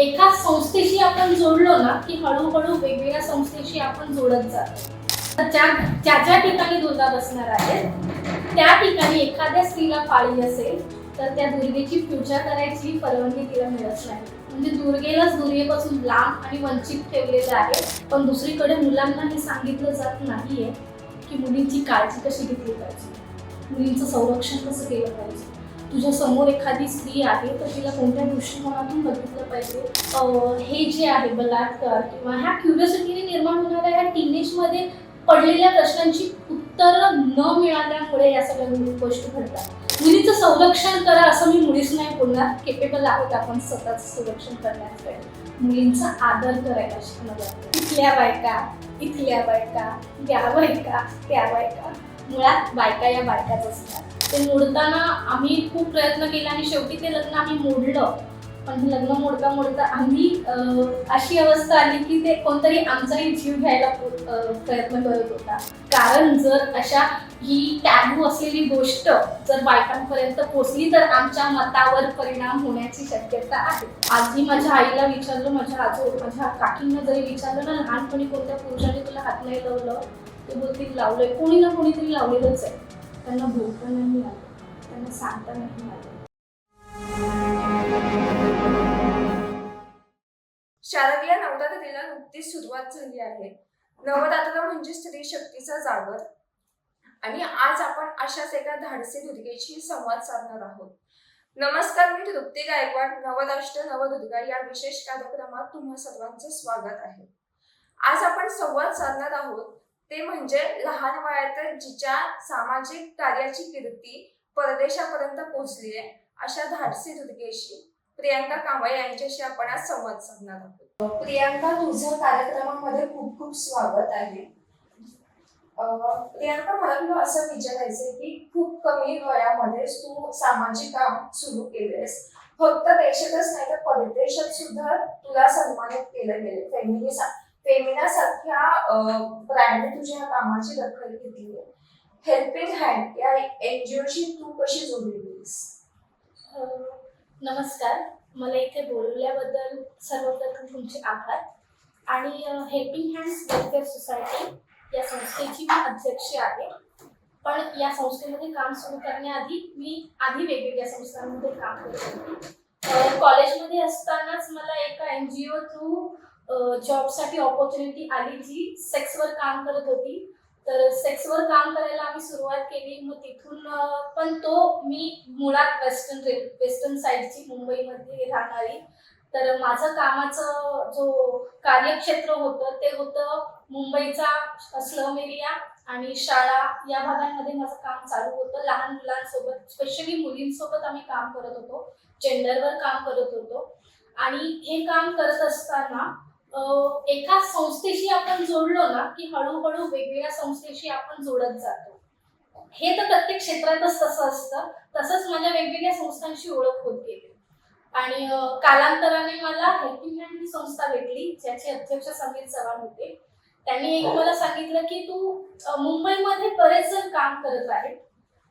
एका संस्थेशी आपण जोडलो ना की हळूहळू वेगवेगळ्या संस्थेशी आपण जोडत जातो. तर ज्या ज्या ज्या ठिकाणी दुर्गा बसणार आहेत त्या ठिकाणी एखाद्या स्त्रीला पाळी असेल तर त्या दुर्गेची पूजा करायची परवानगी तिला मिळत नाही. म्हणजे दुर्गेलाच दुर्गेपासून लांब आणि वंचित ठेवलेलं आहे पण दुसरीकडे मुलांना हे सांगितलं जात नाहीये की मुलींची काळजी कशी घेतली पाहिजे. मुलींचं संरक्षण कसं केलं पाहिजे. तुझ्या समोर एखादी स्त्री आहे तर तिला कोणत्या दृष्टिकोनातून बघितलं पाहिजे? हे जे आहे बलात्कार किंवा ह्या क्युरियोसिटीने निर्माण होणाऱ्या ह्या टीनेजमध्ये पडलेल्या प्रश्नांची उत्तरं न मिळाल्यामुळे या सगळ्या गोष्टी घडतात. मुलीचं संरक्षण करा असं मी मुलीच नाही बोलणार. केपेबल आहोत आपण स्वतःच संरक्षण करण्याकडे मुलींचा आदर करायला शिकणं गरजेचं. इथल्या बायका इथल्या बायका या बायका त्या बायका. मुळात बायका या बायकाच असतात. ते मोडताना आम्ही खूप प्रयत्न केला आणि शेवटी ते लग्न आम्ही मोडलं. पण लग्न मोडता मोडता आम्ही अशी अवस्था आली की ते कोणतरी आमचाही जीव घ्यायला प्रयत्न करत होता. कारण जर अशा ही टॅबू असलेली गोष्ट जर बायकांपर्यंत पोचली तर आमच्या मतावर परिणाम होण्याची शक्यता आहे. आजही माझ्या आईला विचारलं माझ्या आजो माझ्या काकींना जरी विचारलं ना लहानपणी कोणत्या पुरुषाने तुला हात नाही लावलं? ते बोलतील लावलंय. कोणी ना कोणीतरी लावलेलंच आहे. त्यांना बोलता नाही आलं. त्यांना सांगता नाही आलं. शारदीय नवरात्रीला नुकतीच सुरुवात झाली आहे. नवरात्र म्हणजे स्त्री शक्तीचा जागर. आणि आज आपण अशाच एका धाडसी दुर्गेशी संवाद साधणार आहोत. नमस्कार मी तृप्ती गायकवाड नवराष्ट्र नवदुर्गा या विशेष कार्यक्रमात तुम्हा सर्वांचं स्वागत आहे. आज आपण संवाद साधणार आहोत ते म्हणजे लहान वयातच जिच्या सामाजिक कार्याची कीर्ती परदेशापर्यंत पोहोचली आहे अशा धाडसी दुर्गेशी प्रियांका कांबळे यांच्याशी आपण आज संवाद साधणार आहोत. प्रियांका तुझ्या कार्यक्रमामध्ये खूप खूप स्वागत आहे. प्रियांका मला तुला असं विचारायचंय की खूप कमी वयामध्ये तू सामाजिक काम सुरू केलेस फक्त देशातच नाही तर परदेशात सुद्धा तुला सन्मानित केलं गेलं फेमिनिसा फेमिना सारख्या ब्रँडने तुझ्या कामाची दखल घेतली आहे. हेल्पिंग हँड या एनजीओशी तू कशी जोडलेलीस नमस्कार. मला इथे बोलवल्याबद्दल सर्वप्रथम तुमचे आभार. आणि हेल्पिंग हँड्स वेलफेअर सोसायटी या संस्थेची मी अध्यक्ष आहे. पण या संस्थेमध्ये काम सुरू करण्याआधी मी आधी वेगवेगळ्या संस्थांमध्ये काम करत होते. कॉलेजमध्ये असतानाच मला एका एन जी ओ थ्रू जॉबसाठी ऑपॉर्च्युनिटी आली जी सेक्सवर काम करत होती. तर सेक्सवर काम करायला आम्ही सुरुवात केली. मग तिथून पण तो मी मुळात वेस्टर्न रे वेस्टर्न साईडची मुंबईमध्ये राहणारी. तर माझं कामाचं जो कार्यक्षेत्र होतं ते होतं मुंबईचा स्लम एरिया आणि शाळा या भागांमध्ये माझं काम चालू होतं. लहान मुलांसोबत स्पेशली मुलींसोबत आम्ही काम करत होतो. जेंडरवर काम करत होतो. आणि हे काम करत असताना एका संस्थेशी आपण जोडलो ना की हळूहळू वेगवेगळ्या संस्थेशी आपण जोडत जातो. हे तर प्रत्येक क्षेत्रातच तसं असतं. तसंच माझ्या वेगवेगळ्या संस्थांशी ओळख होत. गेली आणि कालांतराने मला हेल्पिंग हँड ही संस्था भेटली ज्याचे अध्यक्ष समीर चव्हाण होते. त्यांनी एक मला सांगितलं की तू मुंबईमध्ये बरेच जण काम करत आहेत.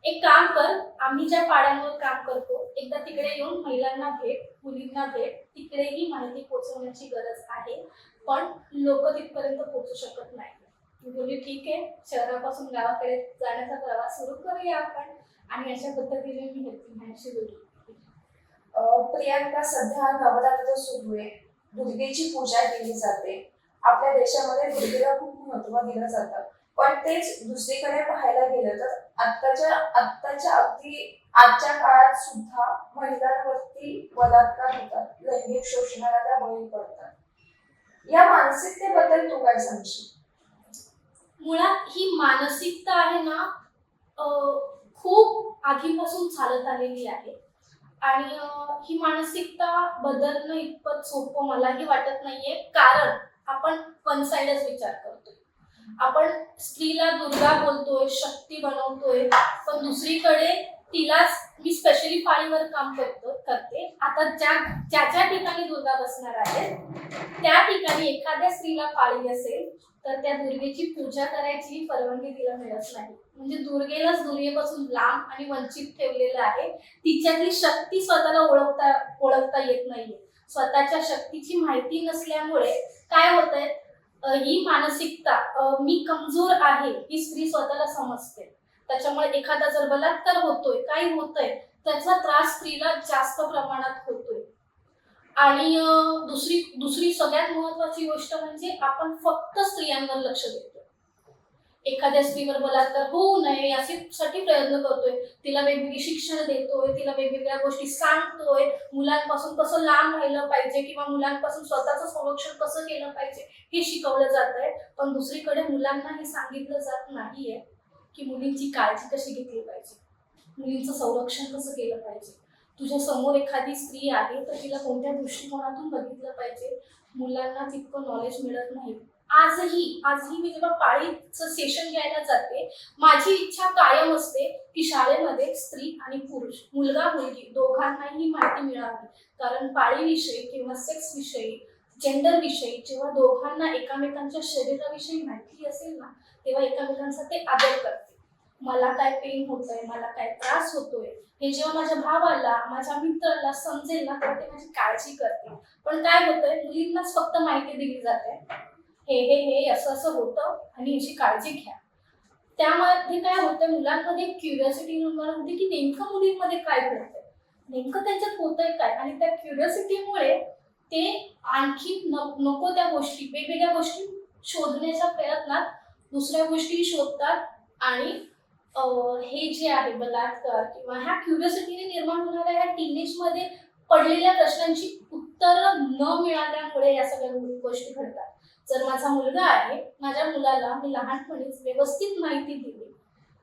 एक काम कर आम्ही ज्या पाड्यांवर काम करतो एकदा तिकडे येऊन महिलांना भेट मुलींना भेट तिकडेही माहिती पोहोचवण्याची गरज आहे. पण लोक तिथपर्यंत पोहोचू शकत नाही. मी बोलली ठीक आहे शहरापासून गावाकडे जाण्याचा प्रवास सुरू करूया आपण. आणि अशा पद्धतीने मी हेल्पिंग हँडशी जोडली प्रियांका सध्या नवरात्र सुरू आहे. दुर्गेची पूजा केली जाते. आपल्या देशामध्ये दुर्गेला खूप महत्त्व दिलं जातं. पण तेच दुसरीकडे पाहायला गेलं तर आत्ताच्या आत्ताच्या अगदी आजच्या काळात सुद्धा महिलांवरती बलात्कार होतात. लैंगिक शोषणाला त्या बळी पडतात. या मानसिकतेबद्दल तू काय सांगशील? मुळात ही मानसिकता आहे ना खूप आधीपासून चालत आलेली आहे. आणि ही मानसिकता बदलणं इतपत सोपं मलाही वाटत नाहीये. कारण आपण वन साइडच विचार करतोय आपण स्त्रीला दुर्गा बोलतोय शक्ती बनवतोय पण दुसरीकडे तिलाच मी स्पेशली पाळीवर काम करतो करते. आता ज्या ज्या ज्या ठिकाणी दुर्गा बसणार आहेत त्या ठिकाणी एखाद्या स्त्रीला पाळी असेल तर त्या दुर्गेची पूजा करायची परवानगी तिला मिळत नाही. म्हणजे दुर्गेलाच दुर्गेपासून लांब आणि वंचित ठेवलेलं आहे. तिच्यातली शक्ती स्वतःला ओळखता ओळखता येत नाहीये. स्वतःच्या शक्तीची माहिती नसल्यामुळे काय होतंय आहे ही मानसिकता मी कमजोर आहे ही स्त्री स्वतःला समजते. त्याच्यामुळे एखादा जर बलात्कार होतोय काही होतंय त्याचा त्रास स्त्रीला जास्त प्रमाणात होतोय. आणि दुसरी दुसरी सगळ्यात महत्वाची गोष्ट म्हणजे आपण फक्त स्त्रियांवर लक्ष देतो. एखाद्या स्त्रीवर बलात्कार होऊ नये यासाठी प्रयत्न करतोय. तिला वेगवेगळी शिक्षण देतोय तिला वेगवेगळ्या गोष्टी सांगतोय. मुलांपासून कसं लांब राहिलं पाहिजे किंवा मुलांपासून स्वतःचं संरक्षण कसं केलं पाहिजे हे शिकवलं जात आहे पण दुसरीकडे मुलांना हे सांगितलं जात नाहीये की मुलींची काळजी कशी घेतली पाहिजे. मुलींचं संरक्षण कसं केलं पाहिजे. तुझ्या समोर एखादी स्त्री आहे तर तिला कोणत्या दृष्टिकोनातून बघितलं पाहिजे? मुलांना तितकं नॉलेज मिळत नाही. आजही आजही मी जेव्हा पाळीचं सेशन घ्यायला जाते माझी इच्छा कायम असते की शाळेमध्ये स्त्री आणि पुरुष मुलगा मुलगी दोघांनाही माहिती मिळावी. कारण पाळीविषयी किंवा सेक्स विषयी जेंडर विषयी जेव्हा दोघांना एकामेकांच्या शरीराविषयी माहिती असेल ना तेव्हा एकामेकांचा ते आदर करते. मला काय पेन होतोय मला काय त्रास होतोय हे जेव्हा माझ्या भावाला माझ्या मित्राला समजेल ना तेव्हा ते माझी काळजी करते. पण काय होतंय मुलींनाच फक्त माहिती दिली जाते. हे हे हे असं असं होतं आणि याची काळजी घ्या. त्यामध्ये काय होतं मुलांमध्ये क्युरियोसिटी निर्माण होती की नेमकं मुलींमध्ये काय घडतंय नेमकं त्यांच्यात होतंय काय? आणि त्या क्युरियोसिटीमुळे ते आणखी न- नको त्या गोष्टी वेगवेगळ्या गोष्टी शोधण्याच्या प्रयत्नात दुसऱ्या गोष्टी शोधतात आणि हे जे आहे बलात्कार किंवा ह्या क्युरियोसिटीने निर्माण होणाऱ्या ह्या टीनेजमध्ये पडलेल्या प्रश्नांची उत्तरं न मिळाल्यामुळे या सगळ्या गोष्टी घडतात. जर माझा मुलगा आहे माझ्या मुलाला मी लहानपणीच व्यवस्थित माहिती दिली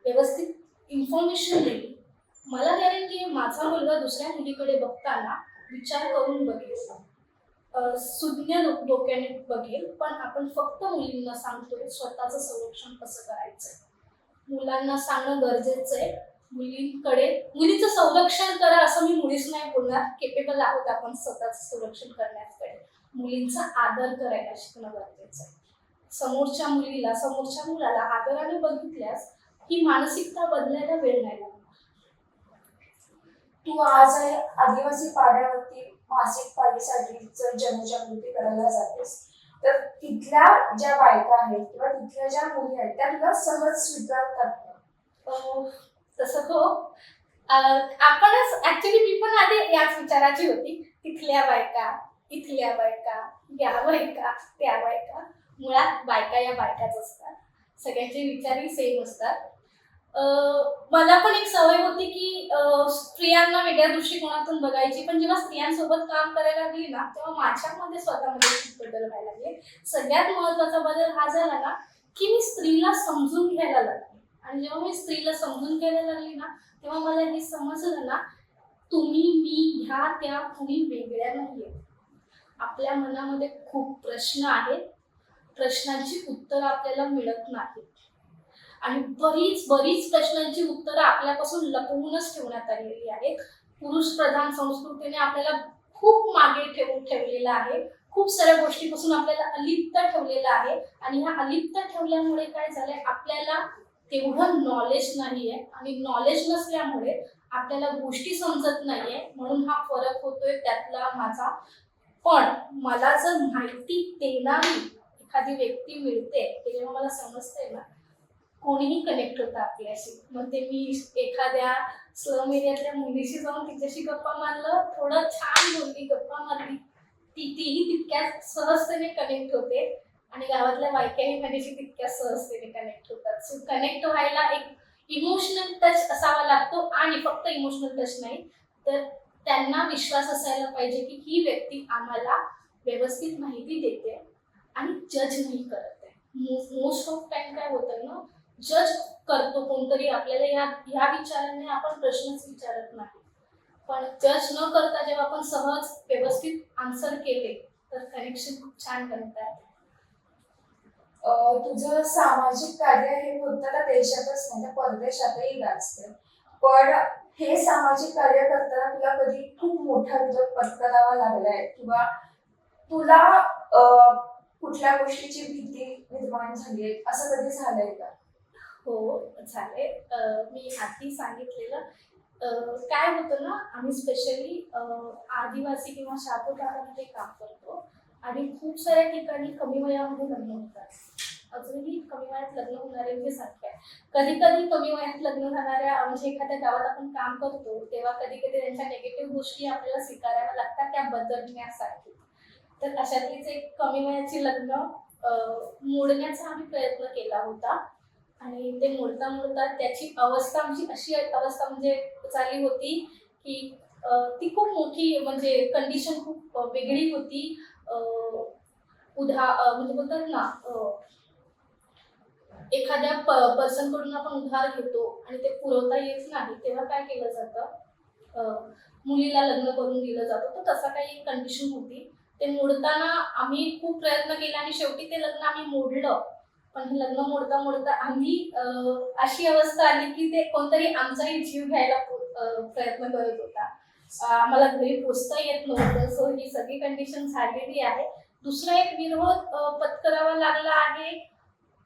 व्यवस्थित इन्फॉर्मेशन दिली मला गॅरंटी आहे माझा मुलगा दुसऱ्या मुलीकडे बघताना विचार करून बघेल. सुज्ञ डोक्याने बघेल पण आपण फक्त मुलींना सांगतोय स्वतःचं संरक्षण कसं करायचं मुलांना सांगणं गरजेचं आहे. मुलींकडे मुलीचं संरक्षण करा असं मी मुलीच नाही बोलणार. केपेबल आहोत आपण स्वतःचं संरक्षण करण्याकडे. मुलींचा आदर करायला शिकणं गरजेचं आहे. समोरच्या मुलीला समोरच्या मुलाला आदराने बघितल्यास ही मानसिकता बदलायला वेळ नाही तू आज आदिवासी पाड्यावरती मासिक पाळीसाठी जर जनजागृती करायला जातेस तर तिथल्या ज्या बायका आहेत किंवा तिथल्या ज्या मुली आहेत त्या तुला सहज स्वीकारतात तसं हो. आपणच ऍक्च्युली मी पण आधी याच विचाराची होती तिथल्या बायका. इथल्या बायका या बायका त्या बायका. मुळात बायका या बायकाच असतात. सगळ्यांचे विचारही सेम असतात. मला पण एक सवय होती की स्त्रियांना वेगळ्या दृष्टिकोनातून बघायची. पण जेव्हा स्त्रियांसोबत काम करायला लागली ना तेव्हा माझ्यामध्ये स्वतःमध्ये बदल व्हायला लागले. सगळ्यात महत्त्वाचा बदल हा झाला ना की मी स्त्रीला समजून घ्यायला लागले. आणि जेव्हा मी स्त्रीला समजून घ्यायला लागली ना तेव्हा मला हे समजलं ना तुम्ही मी ह्या त्या कुणी वेगळ्या नाहीये आपल्या मनामध्ये खूप प्रश्न आहेत. प्रश्नांची उत्तरं आपल्याला मिळत नाहीत. आणि बरीच बरीच प्रश्नांची उत्तरं आपल्यापासून लपवूनच ठेवण्यात आलेली आहेत. पुरुष प्रधान संस्कृतीने आपल्याला खूप मागे ठेवून ठेवलेलं आहे. खूप साऱ्या गोष्टीपासून आपल्याला अलिप्त ठेवलेलं आहे. आणि ह्या अलिप्त ठेवल्यामुळे काय झालंय? आपल्याला तेवढं नॉलेज नाहीये. आणि नॉलेज नसल्यामुळे आपल्याला गोष्टी समजत नाहीये. म्हणून हा फरक होतोय त्यातला माझा. पण मला जर माहिती देणारी एखादी व्यक्ती मिळते ते जेव्हा मला समजते ना कोणीही कनेक्ट होतं आपल्याशी. मग ते मी एखाद्या स्लम एरियातल्या मुलीशी जाऊन तिच्याशी गप्पा मारलं थोडं छान बोलली गप्पा मारली ती तीही तितक्याच सहजतेने कनेक्ट होते. आणि गावातल्या बायकाही माझ्याशी तितक्या सहजतेने कनेक्ट होतात. सो कनेक्ट व्हायला एक इमोशनल टच असावा लागतो आणि फक्त इमोशनल टच नाही. तर त्यांना विश्वास असायला पाहिजे की ही व्यक्ती आम्हाला व्यवस्थित माहिती देते आणि जज नाही करत आहे. मोस्ट ऑफ टाइम काय होतं ना जज करतो कोणतरी आपल्याला या ह्या विचाराने आपण प्रश्नच विचारत नाही. पण जज न करता जेव्हा आपण सहज व्यवस्थित आन्सर केले तर कनेक्शन खूप छान करता अं, तुझं सामाजिक कार्य हे फक्त देशातच नाही तर परदेशातही गाजते पण हे सामाजिक कार्य करताना तुला कधी खूप मोठा विरोध पत्करावा लागलाय? किंवा तुला कुठल्या गोष्टीची भीती निर्माण झाली आहे? असं कधी झालंय का? हो झाले मी आधी सांगितलेलं काय होतं ना आम्ही स्पेशली आदिवासी किंवा शापूर भागामध्ये काम करतो. आणि खूप साऱ्या ठिकाणी कमी वयामध्ये लग्न होतात. अजूनही कमी वयात लग्न होणाऱ्यांची म्हणजे संख्या आहे. कधी कधी कमी वयात लग्न झाणाऱ्या म्हणजे एखाद्या गावात आपण काम करतो तेव्हा कधी कधी त्यांच्या नेगेटिव्ह गोष्टी आपल्याला स्वीकाराव्या लागतात त्या बदलण्यासाठी तर अशातलीच एक कमी वयाची लग्न मोडण्याचा आम्ही प्रयत्न केला होता. आणि ते मोडता मोडता त्याची अवस्था आमची अशी अवस्था म्हणजे चालली होती की ती खूप मोठी म्हणजे कंडिशन खूप वेगळी होती. उधा म्हणजे बोलतात ना एखाद्या पर्सनकडून आपण उधार घेतो आणि ते पुरवता येत नाही तेव्हा काय केलं जातं? मुलीला लग्न करून दिलं जातं. तर तसा काही कंडिशन होती. ते मोडताना आम्ही खूप प्रयत्न केला आणि शेवटी ते लग्न आम्ही मोडलं. पण लग्न मोडता मोडता आम्ही अशी अवस्था आली की ते कोणतरी आमचाही जीव घ्यायला प्रयत्न करत होता. आम्हाला घरी पोचता येत नव्हतं. सो ही सगळी कंडिशन झालेली आहे. दुसरा एक विरोध पत्करावा लागला आहे.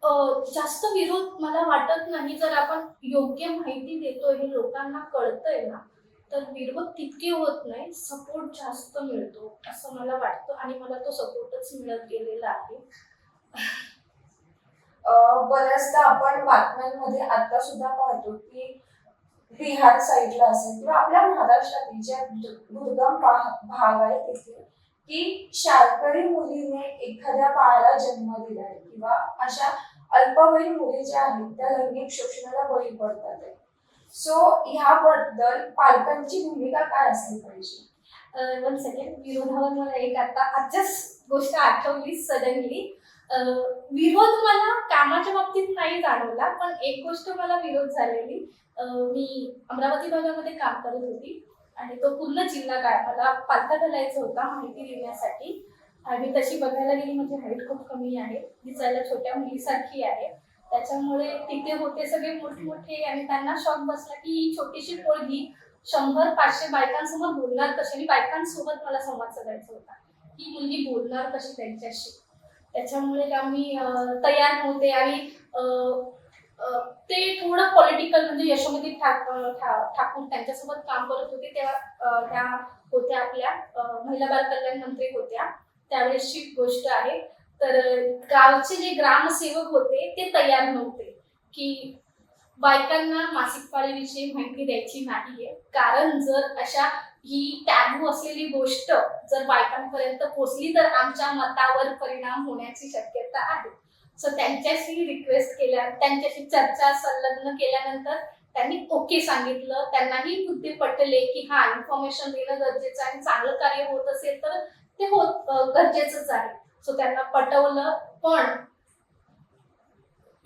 जास्त विरोध मला वाटत नाही. जर आपण योग्य माहिती देतोय हे लोकांना कळतंय ना तर विरोध तितके होत नाही. सपोर्ट जास्त मिळतो असं मला वाटतं. आणि मला तो सपोर्टच मिळत गेलेला आहे. बऱ्याचदा आपण बातम्यांमध्ये आता सुद्धा पाहतो की बिहार साईडला असेल किंवा आपल्या महाराष्ट्रातील ज्या दुर्गम भाग आहे तिथे की शाळकरी मुलीने एखाद्या बाळाला जन्म दिलाय किंवा अशा अल्पवयीन मुली ज्या आहेत त्या लैंगिक शोषणाला बळी पडतात सो ह्याबद्दल पालकांची भूमिका काय असली पाहिजे? वन सेकंड विरोधावर मला एक आता आजच्याच गोष्ट आठवली सडनली विरोध मला कामाच्या बाबतीत नाही जाणवला पण एक गोष्ट मला विरोध झालेली. मी अमरावती भागामध्ये काम करत होती. आणि तो पूर्ण जिल्हा काय? मला पालथा घालायचा होता माहिती देण्यासाठी. आणि तशी बघायला गेली म्हणजे हाईट खूप कमी आहे. दिसायला छोट्या मुलीसारखी आहे. त्याच्यामुळे तिथे होते सगळे मोठमोठे आणि त्यांना शॉक बसला की ही छोटीशी पोळगी शंभर पाचशे बायकांसमोर बोलणार कशी? आणि बायकांसोबत मला संवाद साधायचा होता. ही मुलगी बोलणार कशी त्यांच्याशी? त्याच्यामुळे आम्ही तयार नव्हते. आणि ते थोडं पॉलिटिकल म्हणजे यशोमती ठाक ठाकूर त्यांच्यासोबत काम करत होते तेव्हा त्या होत्या आपल्या महिला बाल कल्याण मंत्री होत्या. त्यावेळेसची गोष्ट आहे. तर गावचे जे ग्रामसेवक होते ते तयार नव्हते. की बायकांना मासिक पाळीविषयी माहिती द्यायची नाहीये. कारण जर अशा ही टॅबू असलेली गोष्ट जर बायकांपर्यंत पोहोचली तर आमच्या मतावर परिणाम होण्याची शक्यता आहे. सो त्यांच्याशी रिक्वेस्ट केल्या त्यांच्याशी चर्चा संलग्न केल्यानंतर त्यांनी ओके सांगितलं. त्यांनाही बुद्धी पटले की हा इन्फॉर्मेशन देणं गरजेचं आहे आणि चांगलं कार्य होत असेल तर ते होत गरजेचंच आहे. सो त्यांना पटवलं. पण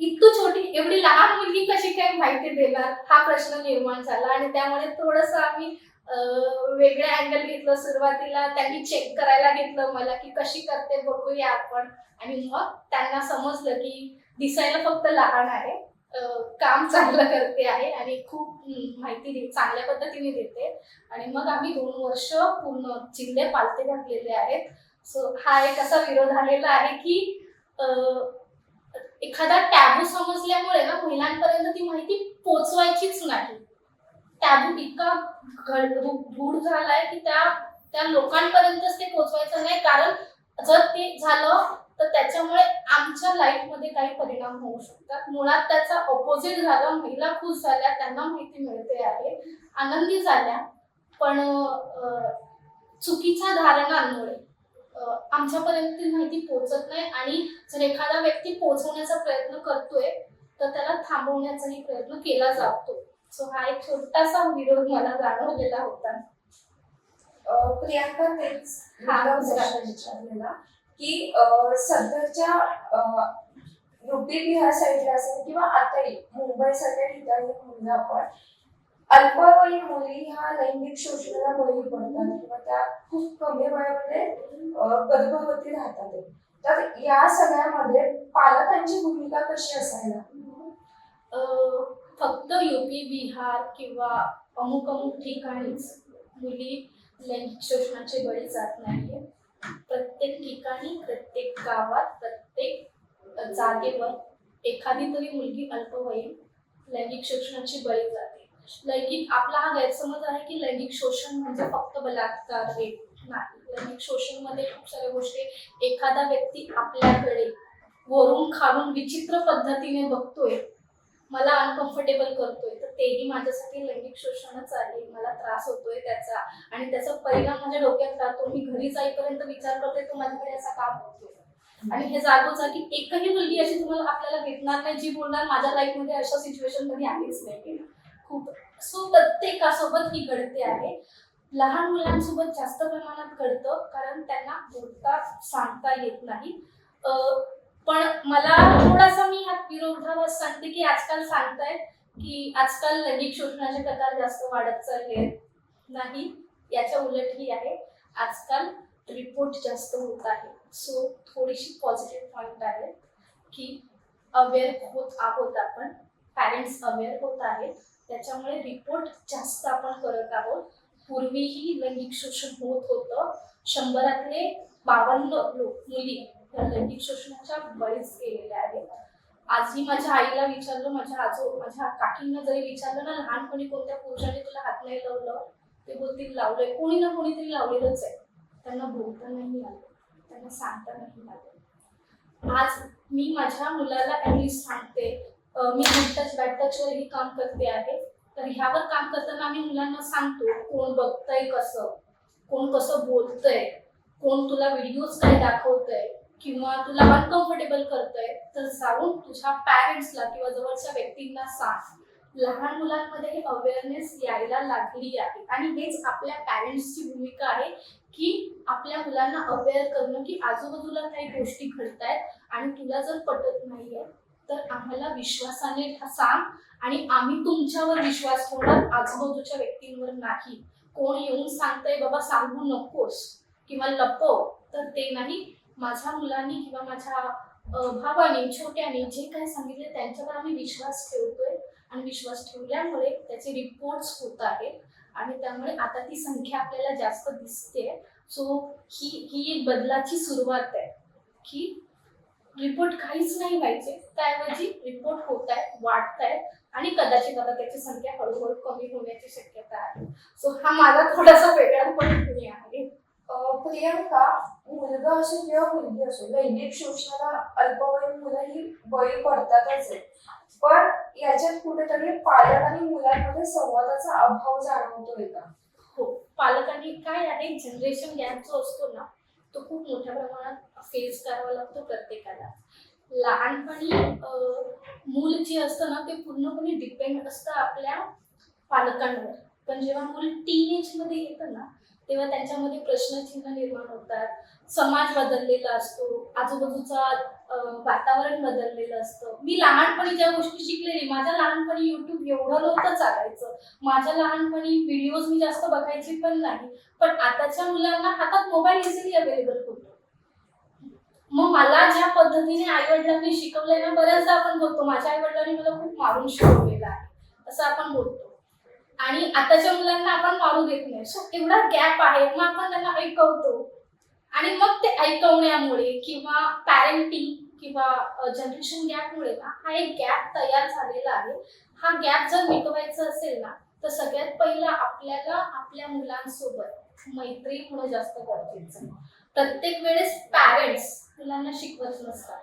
इतकं छोटी एवढी लहान मुलगी कशी काय माहिती देणार? हा प्रश्न निर्माण झाला आणि त्यामुळे थोडस आम्ही वेगळ्या अँगल घेतलं सुरुवातीला त्यांनी चेक करायला घेतलं मला की कशी करते बघूया आपण. आणि मग त्यांना समजलं की दिसायला फक्त लहान आहे काम चांगलं करते आहे आणि खूप माहिती चांगल्या पद्धतीने देते. आणि मग आम्ही दोन वर्ष पूर्ण जिल्हे पालते घातलेले आहेत. सो हा एक असा विरोध आलेला आहे की एखादा टॅबू समजल्यामुळे ना महिलांपर्यंत ती माहिती पोचवायचीच नाही. टॅबू इतका घड- रूढ झालाय की त्या त्या लोकांपर्यंतच ते पोचवायचं नाही. कारण जर ते झालं तर त्याच्यामुळे आमच्या लाईफमध्ये काही परिणाम होऊ शकतात. मुळात त्याचा ऑपोजिट झाला. महिला खुश झाल्या त्यांना माहिती मिळते आहे. आनंदी झाल्या. पण चुकीच्या धारणांमुळे आमच्यापर्यंत ती माहिती पोहोचत नाही. आणि जर एखादा व्यक्ती पोहोचवण्याचा प्रयत्न करतोय तर त्याला थांबवण्याचाही प्रयत्न केला जातो. सो हा एक छोटासा विरोध मला जाणवलेला होता. प्रियांका तेच हा, विचारलेला की सध्याच्या युपी बिहार साईडला असेल किंवा आताही मुंबई सारख्या ठिकाणी म्हणलं आपण अल्पवयीन मुली ह्या लैंगिक शोषणाला बळी पडतात किंवा त्या खूप कमी वयामध्ये गर्भवती राहतात. तर या सगळ्यामध्ये पालकांची भूमिका कशी असायला? अं, फक्त युपी बिहार किंवा अमुक अमुक ठिकाणीच मुली लैंगिक शोषणाचे बळी जात नाहीये. प्रत्येक ठिकाणी प्रत्येक गावात प्रत्येक जागेवर एखादी तरी मुलगी अल्पवयीन लैंगिक शोषणाची बळी जाते. लैंगिक आपला हा गैरसमज आहे की लैंगिक शोषण म्हणजे फक्त बलात्कार रेप नाही. लैंगिक शोषणमध्ये खूप साऱ्या गोष्टी एखादा व्यक्ती आपल्याकडे वरून खालून विचित्र पद्धतीने बघतोय मला अनकम्फर्टेबल करतोय. तर तेही माझ्यासाठी लैंगिक शोषणच आहे. मला त्रास होतोय त्याचा. आणि त्याचा परिणाम माझ्या डोक्यात राहतो. मी घरी जाईपर्यंत विचार करते तो माझ्याकडे असा का होतोय आणि हे जागोजागी एकही मुलगी अशी तुम्हाला आपल्याला भेटणार नाही जी बोलणार माझ्या लाईफमध्ये अशा सिच्युएशनमध्ये आलीच नाही खूप सो प्रत्येकासोबत ही घडते आहे. लहान मुलांसोबत जास्त प्रमाणात घडतं कारण त्यांना बोलता सांगता येत नाही अं, पण मला थोडासा मी ह्या असते की आजकाल सांगतायत की आजकाल लैंगिक शोषणाचे प्रकार जास्त वाढत चालले नाही याच्या उलटही आहे. आजकाल रिपोर्ट जास्त होत आहे. सो थोडीशी पॉझिटिव्ह पॉईंट आहे की अवेअर होत आहोत आपण. पॅरेंट्स अवेअर होत आहेत. त्याच्यामुळे रिपोर्ट जास्त आपण करत आहोत. पूर्वीही लैंगिक शोषण होत होतं. शंभरातले बावन्न लोक मुली लैंगिक शोषणाच्या बळीच गेलेल्या आहेत. आजही माझ्या आईला विचारलं माझ्या आजो माझ्या काकींना जरी विचारलं ना लहानपणी कोणत्या पुरुषाने तुला हात नाही लावलं? ते बोलतील लावलंय. कोणी ना कोणीतरी लावलेलंच आहे. त्यांना बोलता नाही आलं. त्यांना सांगता नाही आलं. आज मी माझ्या मुलाला ऍटलिस्ट सांगते. मी टच बॅड टचवरही काम करते आहे. तर ह्यावर काम करताना आम्ही मुलांना सांगतो कोण बघतंय कसं? कोण कसं बोलतंय? कोण तुला व्हिडिओज काय दाखवतंय? किंवा तुला अनकम्फर्टेबल करतोय तर जाऊन तुझ्या पॅरेंट्सला किंवा जवळच्या व्यक्तींना सांग. लहान मुलांमध्ये हे अवेअरनेस यायला लागली आहे. आणि हेच आपल्या पॅरेंट्सची भूमिका आहे की आपल्या मुलांना अवेअर करणं की आजूबाजूला काही गोष्टी घडतायत आणि तुला जर पटत नाहीये तर आम्हाला विश्वासाने सांग. आणि आम्ही तुमच्यावर विश्वास ठेवणार आजूबाजूच्या व्यक्तींवर नाही. कोण येऊन सांगतंय बाबा सांगू नकोस किंवा लपव तर ते नाही. माझ्या मुलांनी किंवा माझ्या भावाने छोट्याने जे काही सांगितले त्यांच्यावर आम्ही विश्वास ठेवतोय. आणि विश्वास ठेवल्यामुळे त्याचे रिपोर्ट्स होत आहेत. आणि त्यामुळे आता ती संख्या आपल्याला जास्त दिसते सो ही ही एक बदलाची सुरुवात आहे की रिपोर्ट काहीच नाही व्हायचे. त्याऐवजी रिपोर्ट होत आहेत वाढत आहेत. आणि कदाचित आता त्याची संख्या हळूहळू कमी होण्याची शक्यता आहे. सो हा माझा थोडासा वेगळा पण आहे. प्रियंका मुलगा असो किंवा मुलगी असो लैंगिक शोषणाला अल्पवयीन मुलं ही बळी पडतातच आहे पण याच्यात कुठेतरी पालक आणि मुलांमध्ये संवादाचा अभाव जाणवतोय का? हो पालकांनी काय आहे जनरेशन गॅप जो असतो ना तो खूप मोठ्या प्रमाणात फेस करावा लागतो प्रत्येकाला. लहानपणी मूल जे असतं ना ते पूर्णपणे डिपेंड असतं आपल्या पालकांवर. पण जेव्हा मूल टीन मध्ये येतं ना तेव्हा त्यांच्यामध्ये प्रश्नचिन्ह निर्माण होतात. समाज बदललेला असतो. आजूबाजूचा वातावरण बदललेलं असतं. मी लहानपणी ज्या गोष्टी शिकलेली माझ्या लहानपणी युट्यूब एवढं नव्हतं चालायचं. माझ्या लहानपणी व्हिडिओज मी जास्त बघायची पण नाही. पण आताच्या मुलांना हातात मोबाईल इझिली अवेलेबल होतो. मग मला ज्या पद्धतीने आई वडिलांनी शिकवलंय ना बऱ्याचदा आपण बघतो माझ्या आई वडिलांनी मला खूप मारून शिकवलेलं आहे. असं आपण बोलतो. आणि आताच्या मुलांना आपण मारू देत नाही. सो एवढा गॅप आहे. मग आपण त्यांना ऐकवतो. आणि मग ते ऐकवण्यामुळे किंवा पॅरेंटिंग किंवा जनरेशन गॅपमुळे ना हा एक गॅप तयार झालेला आहे. हा गॅप जर मिटवायचा असेल ना तर सगळ्यात पहिला आपल्याला आपल्या मुलांसोबत मैत्री होणं जास्त गरजेचं प्रत्येक वेळेस पॅरेंट्स मुलांना शिकवत नसतात.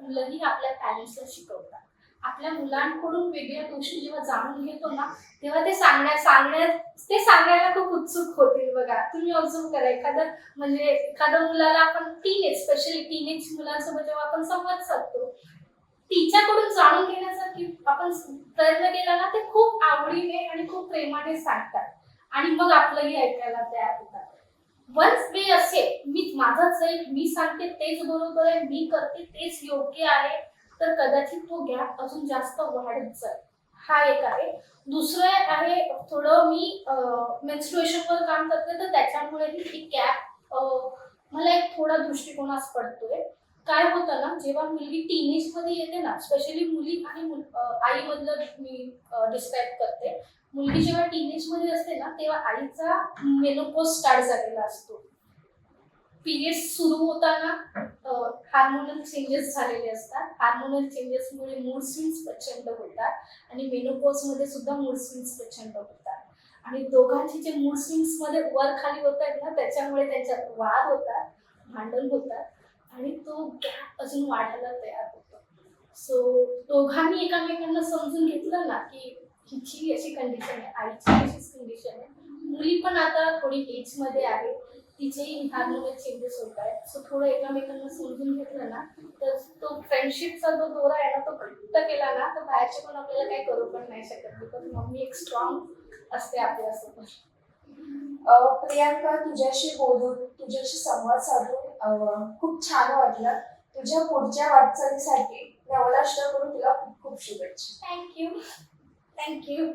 मुलंही आपल्या पॅरेंट्सला शिकवतात. आपल्या मुलांकडून वेगळ्या गोष्टी जेव्हा जाणून घेतो ना तेव्हा ते सांगण्या सांगण्यात ते सांगायला खूप उत्सुक होतील बघा. तुम्ही ऑब्झर्व करा एखादं म्हणजे एखाद्या मुलाला आपण टीनेज स्पेशली टीनेज मुलांसोबत जेव्हा आपण संवाद साधतो तिच्याकडून जाणून घेण्यासाठी आपण प्रयत्न केला ना ते खूप आवडीने आणि खूप प्रेमाने सांगतात. आणि मग आपलंही ऐकायला तयार होतात. वन्स मी असे मी माझंच आहे मी सांगते तेच बरोबर आहे मी करते तेच योग्य आहे. तर कदाचित तो गॅप अजून जास्त वाढत जाईल. हा एक आहे. दुसरं आहे थोडं मी मेन्स्ट्रुएशनवर काम करते तर त्याच्यामुळेही ती गॅप मला एक थोडा दृष्टिकोनास पडतोय. काय होतं ना जेव्हा मुलगी टीनेजमध्ये येते ना स्पेशली मुली आणि आई अं, आईमधलं मी डिस्क्राईब करते. मुलगी जेव्हा टीनेजमध्ये असते ना तेव्हा आईचा मेनोपोज स्टार्ट झालेला असतो. पिरियड सुरू होताना हार्मोनल चेंजेस झालेले असतात. हार्मोनल चेंजेसमुळे मूड स्विंग्स प्रचंड होतात आणि मेनोपॉजमध्ये सुद्धा मूड स्विंग्स प्रचंड होतात. आणि दोघांचे जे मूड स्विंग्समध्ये वर खाली होत आहेत ना त्याच्यामुळे त्यांच्यात वाद होतात भांडण होतात आणि तो गॅप अजून वाढायला तयार होतो. सो दोघांनी एकामेकांना समजून घेतलं ना की हिची अशी कंडिशन आहे आईची अशीच कंडिशन आहे. मुली पण आता थोडी एजमध्ये आहे. तिचेही हार्मोनल चेंजेस होत आहेत. सो थोडं एकमेकांना समजून घेतलं ना तर तो फ्रेंडशिपचा जो दोरा आहे ना तो घट्ट केला ना तर बाहेरचे पण आपल्याला काही करू पण नाही शकत. बिकॉज मम्मी एक स्ट्रॉंग असते आपल्यासोबत अं, प्रियांका तुझ्याशी बोलून तुझ्याशी संवाद साधून खूप छान वाटलं. तुझ्या पुढच्या वाटचालीसाठी नवराष्ट्राकडून तुला खूप खूप शुभेच्छा थँक्यू थँक्यू